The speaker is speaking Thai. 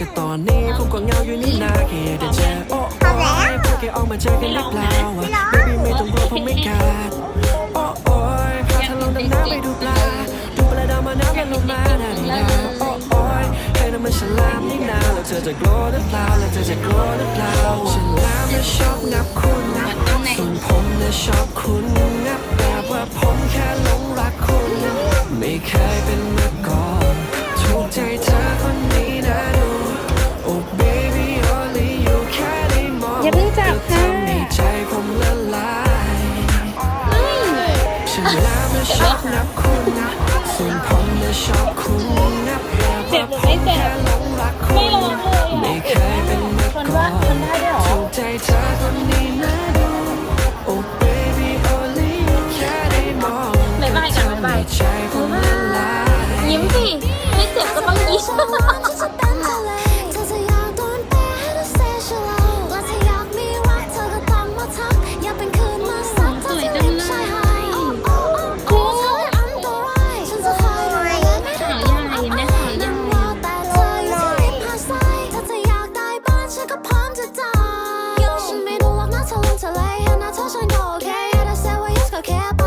ก็ตอนนี้ผมก็เงาอยู่นี่นาแค่แต่แจร์โอ้โอ้ยพาแกออกมาเจอกันหรือเปล่าอะ baby ไม่ต้องกลัวผมไม่กัดโอ้โอ้ยพาเธอลงดำน้ำไปดูปลา ดูปลาดำมาน้ำกันลงมาหน่ะนี่นาโอ้โอ้ยให้น้ำมันฉลามนี่นาแล้วเธอจะกลัวหรือเปล่าแล้วเธอจะกลัวหรือเปล่าฉลามและชอบนับคุณนัส่วนผมและชอบคุณนับแบบว่าผมแค่หลงรักคุณ ไม่เคยเป็น ชอบนับคุณนะส่วนผมจะชอบคุณนับเจ็บว่าหรือผไม่เจ็บแค่หลงรักคุณไม่ร้องเลยไม่อะเคยเป็น care about